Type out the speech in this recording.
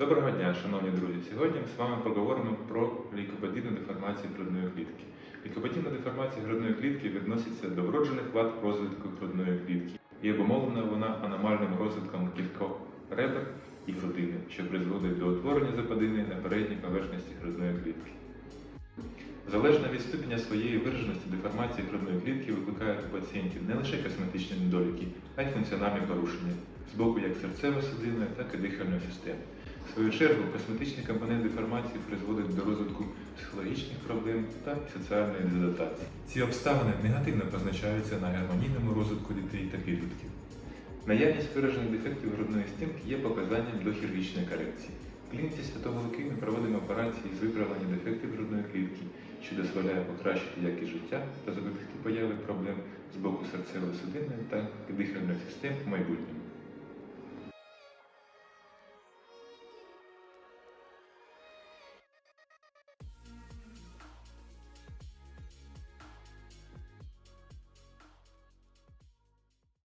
Доброго дня, шановні друзі! Сьогодні ми з вами поговоримо про лікоподібну деформацію грудної клітки. Лікоподібна деформація грудної клітки відноситься до вроджених вад розвитку грудної клітки і обумовлена вона аномальним розвитком кількох ребер і грудини, що призводить до утворення западини на передній поверхності грудної клітки. Залежно від ступеня своєї вираженості, деформація грудної клітки викликає у пацієнтів не лише косметичні недоліки, а й функціональні порушення з боку як серцево-судинної, так і дихальної системи. В свою чергу, косметичний компонент деформації призводить до розвитку психологічних проблем та соціальної дезадаптації. Ці обставини негативно позначаються на гармонійному розвитку дітей та підлітків. Наявність виражених дефектів грудної стінки є показанням до хірургічної корекції. В клініці Святого Луки ми проводимо операції з виправлення дефектів грудної клітки, що дозволяє покращити якість життя та запобігти появи проблем з боку серцево-судинної та дихальної систем в майбутньому.